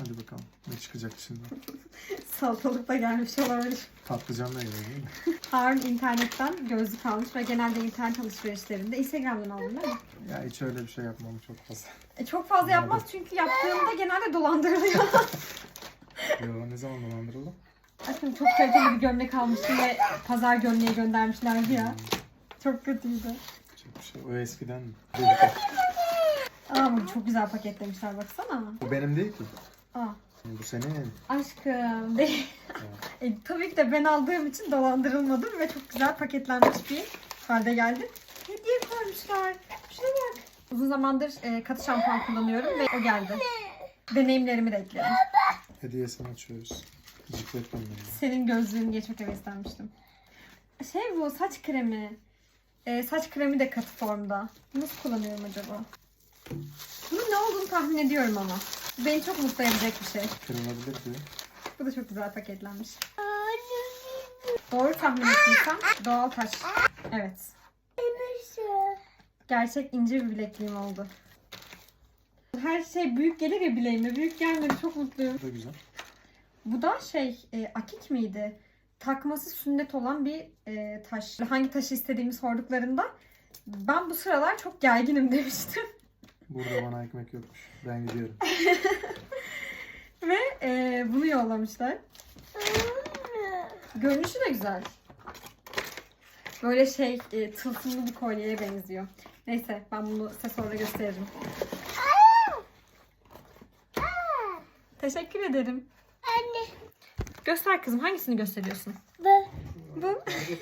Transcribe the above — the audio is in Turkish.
Hadi bakalım ne çıkacak şimdi. Salatalık da gelmiş olabilir. Patlıcan da geliyor değil mi? Harun internetten gözlük almış ve genelde internet alışverişlerinde Instagram'dan aldın değil mi? Ya hiç öyle bir şey yapmam çok fazla. E, çok fazla yapmaz çünkü yaptığında genelde dolandırılıyor. Yo ne zaman dolandırıldım? Aslında çok kaliteli bir gömlek almıştım ve pazar gömleği göndermişlerdi ya. Çok kötüydü. Çok bir şey. O eskiden mi? Aa bu çok güzel paketlemişler baksana. Bu benim değil ki. Aa Bu senin. aşkım. E, tabii ki de ben aldığım için dolandırılmadım ve çok güzel paketlenmiş bir halde geldi. Hediye koymuşlar. Şuna bak. Uzun zamandır e, katı şampuan kullanıyorum ve o geldi. Deneyimlerimi de ekledim. Hediyesini açıyoruz. Cikletmem ben. Senin gözlüğün diye çok heveslenmiştim. Şey bu saç kremi. E, saç kremi de katı formda. Nasıl kullanıyorum acaba? Bunun ne olduğunu tahmin ediyorum ama. Beni çok mutlu edecek bir şey. Kırılabilir diye. Bu da çok güzel paketlenmiş. Doğru tahmin ettiysem doğal taş. Evet. Gerçek ince bir bilekliğim oldu. Her şey büyük gelir ya bileğime. Büyük gelmedi. Çok mutluyum. Bu da güzel. Bu da şey e, akik miydi? Takması sünnet olan bir e, taş. Hangi taşı istediğimi sorduklarında ben bu sıralar çok gerginim demiştim. Burada bana ekmek yokmuş. Ben gidiyorum. Ve e, bunu yollamışlar. Görünüşü de güzel. Böyle şey e, tılsımlı bir kolyeye benziyor. Neyse ben bunu size sonra gösteririm. Teşekkür ederim. Anne. Göster kızım hangisini gösteriyorsun? Bu. Bu. Hadi